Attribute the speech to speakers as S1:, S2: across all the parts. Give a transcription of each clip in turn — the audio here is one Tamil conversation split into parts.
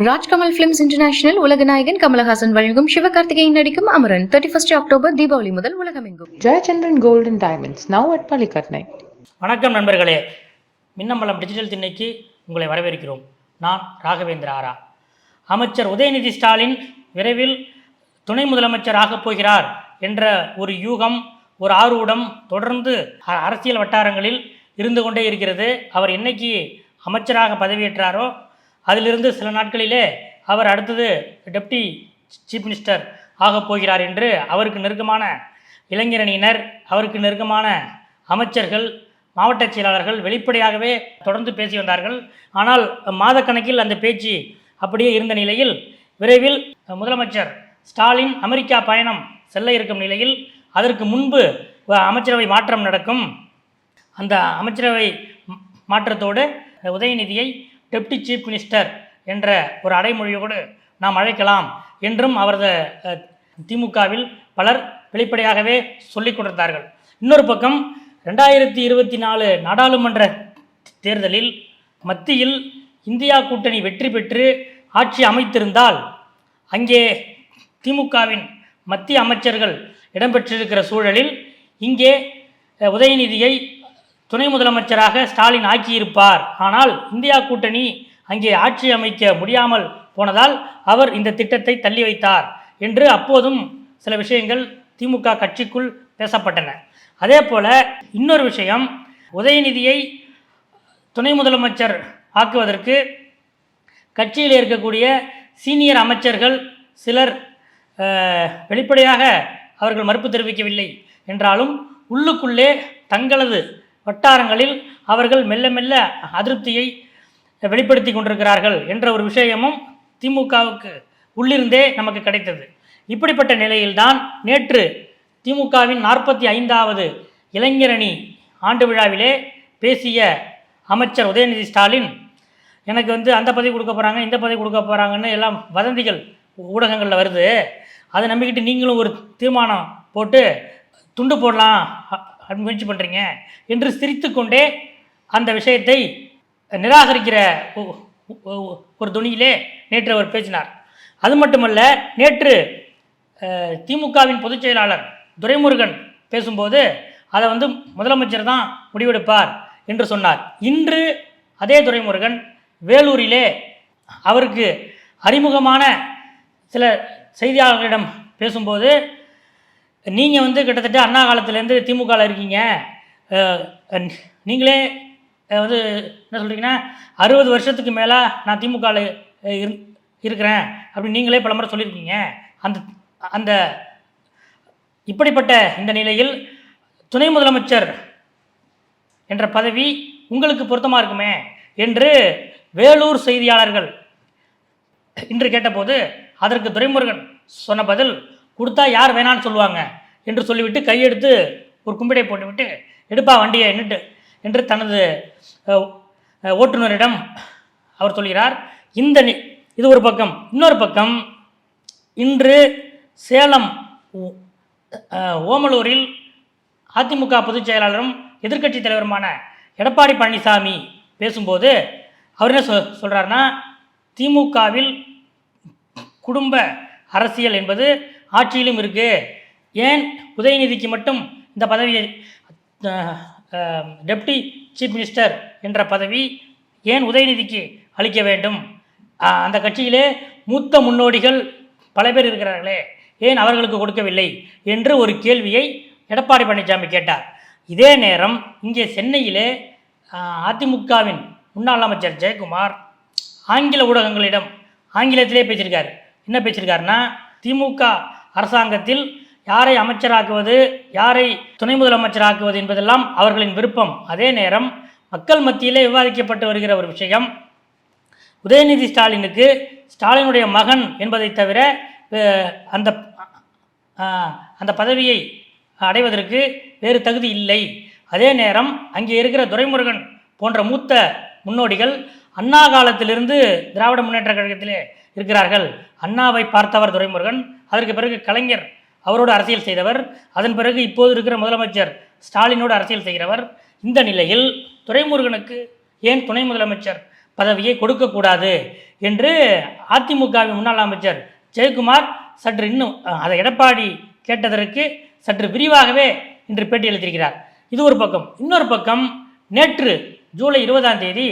S1: ராஜ்கமல் பிலிம்ஸ் இன்டர்நேஷனல் உலக நாயகன் கமலஹாசன் வழங்கும் சிவகார்த்திகேயன் நடிக்கும் Amaran. Thirty first October Deepavali முதல் உலகமெங்கும்.
S2: Gold and Diamonds, now at Palikatnai.
S3: வணக்கம் நண்பர்களே. மின்னம்பலம் டிஜிட்டல் திண்ணைக்கு உங்களை வரவேற்கிறோம். நான் ராகவேந்திர ஆரா. அமைச்சர் உதயநிதி ஸ்டாலின் விரைவில் துணை முதலமைச்சர் ஆகப் போகிறார் என்ற ஒரு யூகம் ஒரு ஆர்வடம் தொடர்ந்து அ- அரசியல் வட்டாரங்களில் இருந்து கொண்டே இருக்கிறது. அவர் என்னைக்கு அமைச்சராக பதவியேற்றாரோ அதிலிருந்து சில நாட்களிலே அவர் அடுத்தது டெப்டி சீஃப் மினிஸ்டர் ஆகப் போகிறார் என்று அவருக்கு நெருக்கமான இளைஞரணியினர் அவருக்கு நெருக்கமான அமைச்சர்கள் மாவட்ட செயலாளர்கள் வெளிப்படையாகவே தொடர்ந்து பேசி வந்தார்கள். ஆனால் மாதக்கணக்கில் அந்த பேச்சு அப்படியே இருந்த நிலையில் விரைவில் முதலமைச்சர் ஸ்டாலின் அமெரிக்கா பயணம் செல்ல இருக்கும் நிலையில் அதற்கு முன்பு வ- அமைச்சரவை மாற்றம் நடக்கும். அந்த அமைச்சரவை மாற்றத்தோடு உதயநிதியை டெப்டி சீஃப் மினிஸ்டர் என்ற ஒரு அடைமொழியோடு நாம் அழைக்கலாம் என்றும் அவரது திமுகவில் பலர் வெளிப்படையாகவே சொல்லிக் கொண்டிருந்தார்கள். இன்னொரு பக்கம் ரெண்டாயிரத்தி இருபத்தி நாலு நாடாளுமன்ற தேர்தலில் மத்தியில் இந்தியா கூட்டணி வெற்றி பெற்று ஆட்சி அமைத்திருந்தால் அங்கே திமுகவின் மத்திய அமைச்சர்கள் இடம்பெற்றிருக்கிற சூழலில் இங்கே உதயநிதியை துணை முதலமைச்சராக ஸ்டாலின் ஆக்கியிருப்பார். ஆனால் இந்தியா கூட்டணி அங்கே ஆட்சி அமைக்க முடியாமல் போனதால் அவர் இந்த திட்டத்தை தள்ளி வைத்தார் என்று அப்போதும் சில விஷயங்கள் திமுக கட்சிக்குள் பேசப்பட்டன. அதே போல இன்னொரு விஷயம் உதயநிதியை துணை முதலமைச்சர் ஆக்குவதற்கு கட்சியில் இருக்கக்கூடிய சீனியர் அமைச்சர்கள் சிலர் வெளிப்படையாக அவர்கள் மறுப்பு தெரிவிக்கவில்லை என்றாலும் உள்ளுக்குள்ளே தங்களது வட்டாரங்களில் அவர்கள் மெல்ல மெல்ல அதிருப்தியை வெளிப்படுத்தி கொண்டிருக்கிறார்கள் என்ற ஒரு விஷயமும் திமுகவுக்கு உள்ளிருந்தே நமக்கு கிடைத்தது. இப்படிப்பட்ட நிலையில்தான் நேற்று திமுகவின் நாற்பத்தி ஐந்தாவது இளைஞரணி ஆண்டு விழாவிலே பேசிய அமைச்சர் உதயநிதி ஸ்டாலின் எனக்கு வந்து அந்த பதவி கொடுக்க போகிறாங்க இந்த பதவி கொடுக்க போகிறாங்கன்னு எல்லாம் வதந்திகள் ஊடகங்களில் வருது. அதை நம்பிக்கிட்டு நீங்களும் ஒரு தீர்மானம் போட்டு துண்டு போடலாம் முயற்சி பண்ணுறீங்க என்று சிரித்துக்கொண்டே அந்த விஷயத்தை நிராகரிக்கிற ஒரு துணியிலே நேற்று அவர் பேசினார். அது மட்டுமல்ல நேற்று திமுகவின் பொதுச் செயலாளர் துரைமுருகன் பேசும்போது அதை வந்து முதலமைச்சர் தான் முடிவெடுப்பார் என்று சொன்னார். இன்று அதே துரைமுருகன் வேலூரிலே அவருக்கு அறிமுகமான சில செய்தியாளர்களிடம் பேசும்போது நீங்கள் வந்து கிட்டத்தட்ட அண்ணா காலத்துலேருந்து திமுகவில் இருக்கீங்க. நீங்களே வந்து என்ன சொல்கிறீங்கன்னா அறுபது வருஷத்துக்கு மேலே நான் திமுகவில் இரு இருக்கிறேன் அப்படின்னு நீங்களே பல முறை சொல்லியிருக்கீங்க. அந்த அந்த இப்படிப்பட்ட இந்த நிலையில் துணை முதலமைச்சர் என்ற பதவி உங்களுக்கு பொருத்தமாக இருக்குமே என்று வேலூர் செய்தியாளர்கள் இன்று கேட்டபோது அதற்கு துரைமுருகன் சொன்ன பதில் கொடுத்தா யார் வேணான்னு சொல்லுவாங்க என்று சொல்லிவிட்டு கையெடுத்து ஒரு கும்பிடை போட்டுவிட்டு எடுப்பா வண்டியை என்னட்டு என்று தனது ஓட்டுநரிடம் அவர் சொல்கிறார் இந்த நி- இது ஒரு பக்கம் இன்னொரு பக்கம் இன்று சேலம் ஓமலூரில் அதிமுக பொதுச் செயலாளரும் எதிர்க்கட்சி தலைவருமான எடப்பாடி பழனிசாமி பேசும்போது அவர் என்ன சொல் சொல்கிறாருன்னா திமுகவில் குடும்ப அரசியல் என்பது ஆட்சியிலும் இருக்குது ஏன் உதயநிதிக்கு மட்டும் இந்த பதவியை டெப்டி சீஃப் மினிஸ்டர் என்ற பதவி ஏன் உதயநிதிக்கு அளிக்க வேண்டும்? அந்த கட்சியிலே மூத்த முன்னோடிகள் பல பேர் இருக்கிறார்களே ஏன் அவர்களுக்கு கொடுக்கவில்லை என்று ஒரு கேள்வியை எடப்பாடி பழனிசாமி கேட்டார். இதே நேரம் இங்கே சென்னையிலே அதிமுகவின் முன்னாள் அமைச்சர் ஜெயக்குமார் ஆங்கில ஊடகங்களிடம் ஆங்கிலத்திலே பேசியிருக்கார். என்ன பேசியிருக்காருன்னா திமுக அரசாங்கத்தில் யாரை அமைச்சராக்குவது யாரை துணை முதலமைச்சராக்குவது என்பதெல்லாம் அவர்களின் விருப்பம். அதே நேரம் மக்கள் மத்தியிலே விவாதிக்கப்பட்டு வருகிற ஒரு விஷயம் உதயநிதி ஸ்டாலினுக்கு ஸ்டாலினுடைய மகன் என்பதை தவிர அந்த அந்த பதவியை அடைவதற்கு வேறு தகுதி இல்லை. அதே நேரம் அங்கே இருக்கிற துரைமுருகன் போன்ற மூத்த முன்னோடிகள் அண்ணா காலத்திலிருந்து திராவிட முன்னேற்ற கழகத்திலே இருக்கிறார்கள். அண்ணாவை பார்த்தவர் துரைமுருகன் அதற்கு பிறகு கலைஞர் அவரோடு அரசியல் செய்தவர் அதன் பிறகு இப்போது இருக்கிற முதலமைச்சர் ஸ்டாலினோடு அரசியல் செய்கிறவர். இந்த நிலையில் துரைமுருகனுக்கு ஏன் துணை முதலமைச்சர் பதவியை கொடுக்கக்கூடாது என்று அதிமுகவின் முன்னாள் அமைச்சர் ஜெயக்குமார் சற்று இன்னும் அதை எடப்பாடி கேட்டதற்கு சற்று விரிவாகவே இன்று பேட்டி எழுதியிருக்கிறார் இது ஒரு பக்கம். இன்னொரு பக்கம் நேற்று ஜூலை இருபதாம் தேதி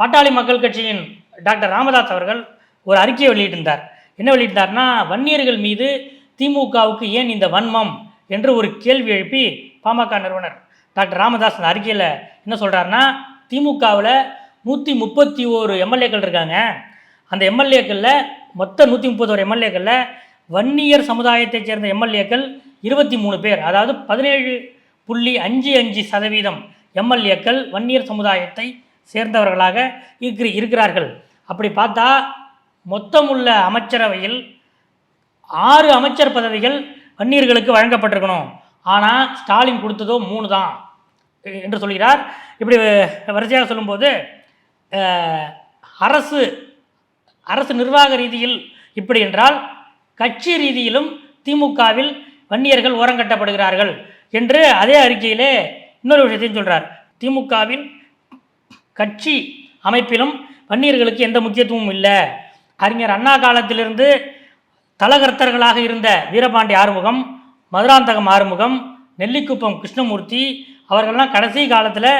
S3: பாட்டாளி மக்கள் கட்சியின் டாக்டர் ராமதாஸ் அவர்கள் ஒரு அறிக்கையை வெளியிட்டிருந்தார். என்ன வெளியிட்டார்னா வன்னியர்கள் மீது திமுகவுக்கு ஏன் இந்த வன்மம்? என்று ஒரு கேள்வி எழுப்பி பாமக நிறுவனர் டாக்டர் ராமதாஸ் அந்த அறிக்கையில் என்ன சொல்கிறாருன்னா திமுகவில் நூற்றி முப்பத்தி ஓரு எம்எல்ஏக்கள் இருக்காங்க. அந்த எம்எல்ஏக்களில் மொத்த நூற்றி முப்பத்தோரு எம்எல்ஏக்களில் வன்னியர் சமுதாயத்தைச் சேர்ந்த எம்எல்ஏக்கள் இருபத்தி மூணு பேர். அதாவது பதினேழு புள்ளி அஞ்சு அஞ்சு சதவீதம் எம்எல்ஏக்கள் வன்னியர் சமுதாயத்தை சேர்ந்தவர்களாக இருக்கிற இருக்கிறார்கள். அப்படி பார்த்தா மொத்தமுள்ள அமைச்சரவையில் ஆறு அமைச்சர் பதவிகள் வன்னியர்களுக்கு வழங்கப்பட்டிருக்கணும். ஆனால் ஸ்டாலின் கொடுத்ததோ மூணு தான் என்று சொல்கிறார். இப்படி வரிசையாக சொல்லும்போது அரசு அரசு நிர்வாக ரீதியில் இப்படி என்றால் கட்சி ரீதியிலும் திமுகவில் வன்னியர்கள் ஓரங்கட்டப்படுகிறார்கள் என்று அதே அறிக்கையிலே இன்னொரு விஷயத்தையும் சொல்கிறார் திமுகவின் கட்சி அமைப்பிலும் வன்னியர்களுக்கு எந்த முக்கியத்துவமும் இல்லை. அறிஞர் அண்ணா காலத்திலிருந்து தலகர்த்தர்களாக இருந்த வீரபாண்டி ஆறுமுகம் மதுராந்தகம் ஆறுமுகம் நெல்லிக்குப்பம் கிருஷ்ணமூர்த்தி அவர்கள்லாம் கடைசி காலத்தில்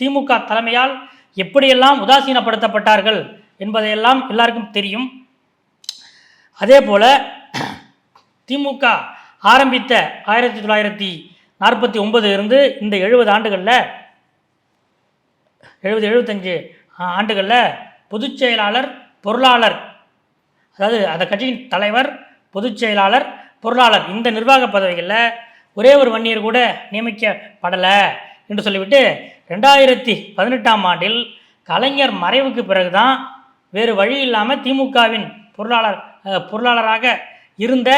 S3: திமுக தலைமையால் எப்படியெல்லாம் உதாசீனப்படுத்தப்பட்டார்கள் என்பதையெல்லாம் எல்லாருக்கும் தெரியும். அதே போல் திமுக ஆரம்பித்த ஆயிரத்தி தொள்ளாயிரத்தி நாற்பத்தி ஒன்பது இருந்து இந்த எழுபது ஆண்டுகளில் எழுபது எழுபத்தஞ்சு ஆண்டுகளில் பொதுச் செயலாளர் பொருளாளர் அதாவது அந்த கட்சியின் தலைவர் பொதுச் செயலாளர் பொருளாளர் இந்த நிர்வாக பதவிகளில் ஒரே ஒரு வன்னியர் கூட நியமிக்கப்படலை என்று சொல்லிவிட்டு ரெண்டாயிரத்தி பதினெட்டாம் ஆண்டில் கலைஞர் மறைவுக்கு பிறகுதான் வேறு வழி இல்லாமல் திமுகவின் பொருளாளர் பொருளாளராக இருந்த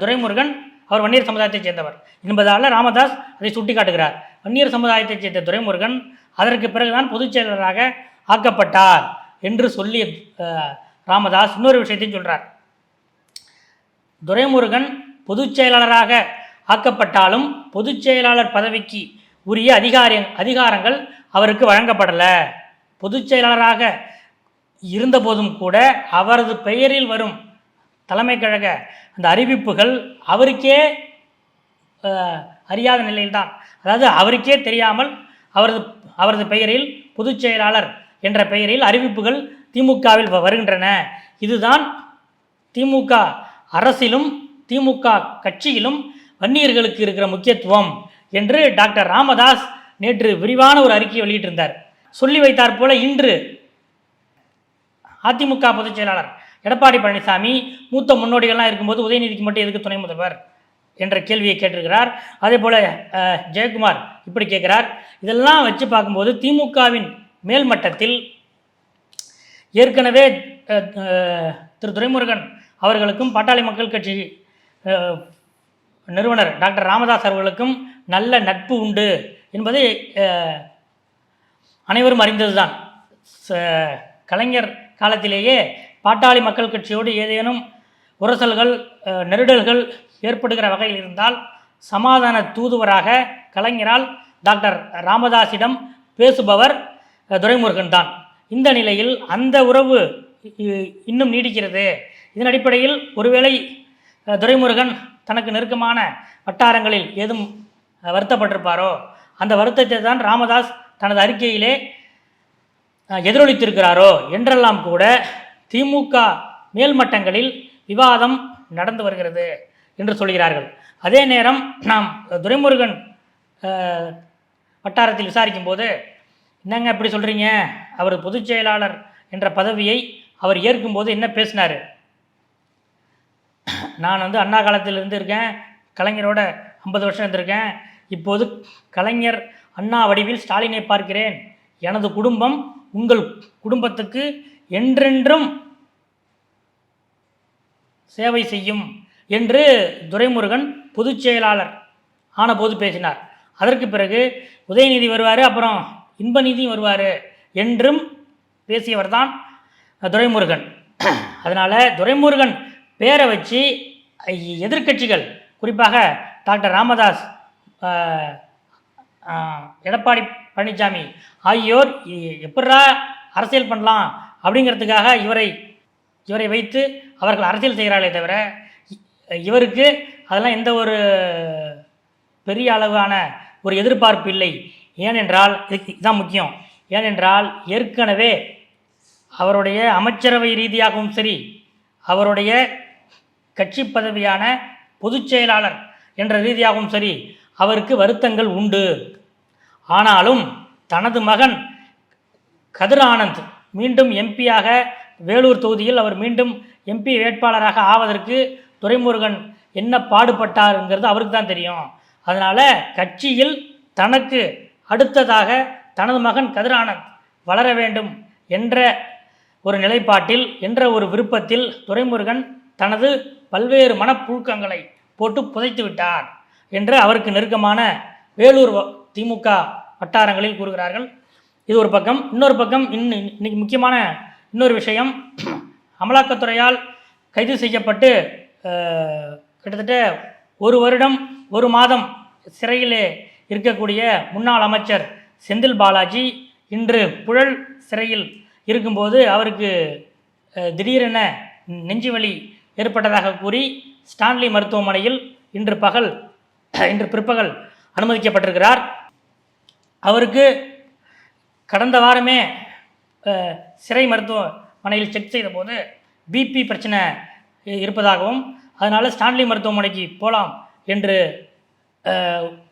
S3: துரைமுருகன் அவர் வன்னியர் சமுதாயத்தைச் சேர்ந்தவர். என்பதால் ராமதாஸ் அதை சுட்டிக்காட்டுகிறார். வன்னியர் சமுதாயத்தைச் சேர்ந்த துரைமுருகன் அதற்கு பிறகுதான் பொதுச் செயலராக ஆக்கப்பட்டார். என்று சொல்லி ராமதாஸ் இன்னொரு விஷயத்தையும் சொல்கிறார் துரைமுருகன் பொதுச் செயலாளராக ஆக்கப்பட்டாலும் பொதுச் செயலாளர் பதவிக்கு உரிய அதிகார அதிகாரங்கள் அவருக்கு வழங்கப்படலை. பொதுச் செயலாளராக இருந்தபோதும் கூட அவரது பெயரில் வரும் தலைமை கழக அந்த அறிவிப்புகள் அவருக்கே அறியாத நிலையில்தான். அதாவது அவருக்கே தெரியாமல் அவரது அவரது பெயரில் பொதுச் செயலாளர் என்ற பெயரில் அறிவிப்புகள் திமுகவில் வ- வருகின்றன. இதுதான் திமுக அரசிலும் திமுக கட்சியிலும் வன்னியர்களுக்கு இருக்கிற முக்கியத்துவம் என்று டாக்டர் ராமதாஸ் நேற்று விரிவான ஒரு அறிக்கையை வெளியிட்டிருந்தார். சொல்லி வைத்தார் போல இன்று அதிமுக பொதுச் செயலாளர் எடப்பாடி பழனிசாமி மூத்த முன்னோடிகள்லாம் இருக்கும்போது உதயநிதிக்கு மட்டும் எதுக்கு துணை முதல்வர் என்ற கேள்வியை கேட்டிருக்கிறார். அதே போல் ஜெயக்குமார் இப்படி கேட்குறார். இதெல்லாம் வச்சு பார்க்கும்போது திமுகவின் மேல்மட்டத்தில் ஏற்கனவே திரு துரைமுருகன் அவர்களுக்கும் பாட்டாளி மக்கள் கட்சி நிறுவனர் டாக்டர் ராமதாஸ் அவர்களுக்கும் நல்ல நட்பு உண்டு என்பது அனைவரும் அறிந்ததுதான். ச- கலைஞர் காலத்திலேயே பாட்டாளி மக்கள் கட்சியோடு ஏதேனும் உரசல்கள் நெருடல்கள் ஏற்படுகிற வகையில் இருந்தால் சமாதான தூதுவராக கலைஞரால் டாக்டர் ராமதாஸிடம் பேசுபவர் துரைமுருகன் தான். இந்த நிலையில் அந்த உறவு இ- இன்னும் நீடிக்கிறது. இதன் அடிப்படையில் ஒருவேளை துரைமுருகன் தனக்கு நெருக்கமான வட்டாரங்களில் ஏதும் வருத்தப்பட்டிருப்பாரோ? அந்த வருத்தத்தை தான் ராமதாஸ் தனது அறிக்கையிலே எதிரொலித்திருக்கிறாரோ? என்றெல்லாம் கூட திமுக மேல்மட்டங்களில் விவாதம் நடந்து வருகிறது என்று சொல்கிறார்கள். அதே நேரம் நாம் துரைமுருகன் வட்டாரத்தில் விசாரிக்கும் போது என்னங்க இப்படி சொல்கிறீங்க அவர் பொதுச் செயலாளர் என்ற பதவியை அவர் ஏற்கும்போது என்ன பேசினார்? நான் வந்து அண்ணா காலத்தில் இருந்திருக்கேன் கலைஞரோட ஐம்பது வருஷம் இருந்திருக்கேன். இப்போது கலைஞர் அண்ணா வடிவில் ஸ்டாலினை பார்க்கிறேன். எனது குடும்பம் உங்கள் குடும்பத்துக்கு என்றென்றும் சேவை செய்யும் என்று துரைமுருகன் பொதுச் செயலாளர் ஆனபோது பேசினார். அதற்கு பிறகு உதயநிதி வருவார் அப்புறம் இன்பநிதி வருவார் என்றும் பேசியவர் தான் துரைமுருகன். அதனால் துரைமுருகன் பேரை வச்சு எதிர்க்கட்சிகள் குறிப்பாக டாக்டர் ராமதாஸ் எடப்பாடி பழனிசாமி ஆகியோர் எப்படா அரசியல் பண்ணலாம் அப்படிங்கிறதுக்காக இவரை இவரை வைத்து அவர்கள் அரசியல் செய்கிறார்களே தவிர இ- இவருக்கு அதெல்லாம் எந்த ஒரு பெரிய அளவான ஒரு எதிர்பார்ப்பு இல்லை. ஏனென்றால் இதுக்கு இதுதான் முக்கியம். ஏனென்றால் ஏற்கனவே அவருடைய அமைச்சரவை ரீதியாகவும் சரி அவருடைய கட்சி பதவியான பொதுச் செயலாளர் என்ற ரீதியாகவும் சரி அவருக்கு வருத்தங்கள் உண்டு. ஆனாலும் தனது மகன் கதிர் ஆனந்த் மீண்டும் எம்பியாக வேலூர் தொகுதியில் அவர் மீண்டும் எம்பி வேட்பாளராக ஆவதற்கு துரைமுருகன் என்ன பாடுபட்டாருங்கிறது அவருக்கு தான் தெரியும். அதனால் கட்சியில் தனக்கு அடுத்ததாக தனது மகன் கதிரானந்த் வளர வேண்டும் என்ற ஒரு நிலைப்பாட்டில் என்ற ஒரு விருப்பத்தில் துரைமுருகன் தனது பல்வேறு மனப்புழுக்கங்களை போட்டு புதைத்து விட்டார் என்று அவருக்கு நெருக்கமான வேலூர் திமுக வட்டாரங்களில் கூறுகிறார்கள். இது ஒரு பக்கம். இன்னொரு பக்கம் இன் இன்னைக்கு முக்கியமான இன்னொரு விஷயம் அமலாக்கத்துறையால் கைது செய்யப்பட்டு கிட்டத்தட்ட ஒரு வருடம் ஒரு மாதம் சிறையிலே இருக்கக்கூடிய முன்னாள் அமைச்சர் செந்தில் பாலாஜி இன்று புழல் சிறையில் இருக்கும்போது அவருக்கு திடீரென நெஞ்சுவலி ஏற்பட்டதாக கூறி ஸ்டான்லி மருத்துவமனையில் இன்று பகல் இன்று பிற்பகல் அனுமதிக்கப்பட்டிருக்கிறார். அவருக்கு கடந்த வாரமே சிறை மருத்துவமனையில் செக் செய்தபோது பிபி பிரச்சனை இருப்பதாகவும் அதனால் ஸ்டான்லி மருத்துவமனைக்கு போகலாம் என்று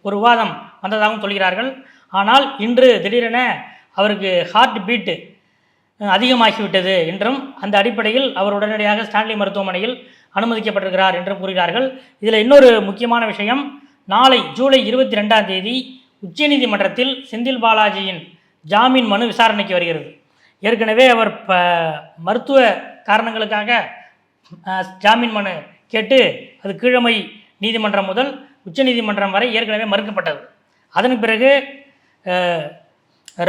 S3: ஒரு விவாதம் வந்ததாகவும் சொல்கிறார்கள். ஆனால் இன்று திடீரென அவருக்கு ஹார்ட் பீட்டு அதிகமாகிவிட்டது என்றும் அந்த அடிப்படையில் அவர் உடனடியாக ஸ்டான்லி மருத்துவமனையில் அனுமதிக்கப்பட்டிருக்கிறார் என்றும் கூறுகிறார்கள். இதில் இன்னொரு முக்கியமான விஷயம் நாளை ஜூலை இருபத்தி ரெண்டாம் தேதி உச்சநீதிமன்றத்தில் செந்தில் பாலாஜியின் ஜாமீன் மனு விசாரணைக்கு வருகிறது. ஏற்கனவே அவர் ப மருத்துவ காரணங்களுக்காக ஜாமீன் மனு கேட்டு அது கீழமை நீதிமன்றம் முதல் உச்சநீதிமன்றம் வரை ஏற்கனவே மறுக்கப்பட்டது. அதன் பிறகு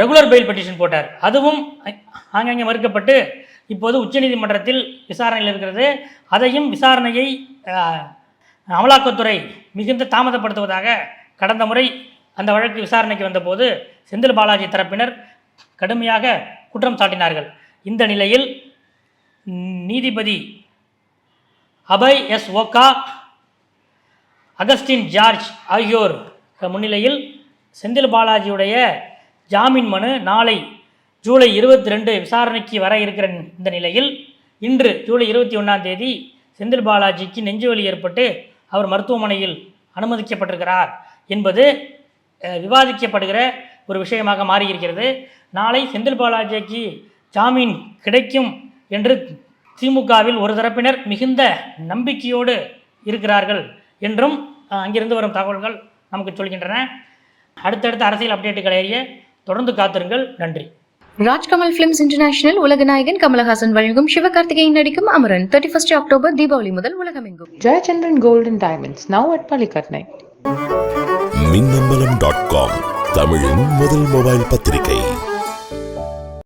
S3: ரெகுலர் பெயில் பெட்டிஷன் போட்டார். அதுவும் ஆங்காங்கே மறுக்கப்பட்டு இப்போது உச்சநீதிமன்றத்தில் விசாரணையில் இருக்கிறது. அதையும் விசாரணையை அமலாக்கத்துறை மிகுந்த தாமதப்படுத்துவதாக கடந்த முறை அந்த வழக்கு விசாரணைக்கு வந்தபோது செந்தில் பாலாஜி தரப்பினர் கடுமையாக குற்றம் சாட்டினார்கள். இந்த நிலையில் நீதிபதி Abhay S Oka Augustine George ஆகியோர் முன்னிலையில் செந்தில் பாலாஜியுடைய ஜாமீன் மனு நாளை ஜூலை இருபத்தி ரெண்டு விசாரணைக்கு வர இருக்கிற இந்த நிலையில் இன்று ஜூலை இருபத்தி ஒன்றாம் தேதி செந்தில் பாலாஜிக்கு நெஞ்சுவலி ஏற்பட்டு அவர் மருத்துவமனையில் அனுமதிக்கப்பட்டிருக்கிறார் என்பது விவாதிக்கப்படுகிற ஒரு விஷயமாக மாறியிருக்கிறது. நாளை செந்தில் பாலாஜிக்கு ஜாமீன் கிடைக்கும் என்று திமுகவில் ஒரு தரப்பினர் மிகுந்த நம்பிக்கையோடு இருக்கிறார்கள். என்றும் அங்கிருந்து வரும் தகவல்கள் நமக்கு சொல்கின்றன. அடுத்தடுத்த அரசியல் அப்டேட்டுகளை அறிய தொடர்ந்து காத்திருங்கள். நன்றி.
S1: ராஜ்கமல் பிலிம்ஸ் இன்டர்நேஷனல் உலக நாயகன் கமலஹாசன் வழங்கும் சிவகார்த்திகேயன் நடிக்கும் Amaran thirty first October Deepavali முதல் உலகமெங்கும்.
S2: Gold and Diamonds, now at Palikatnai.
S4: Minnambalam dot com தமிழின் முதல் மொபைல் பத்திரிகை.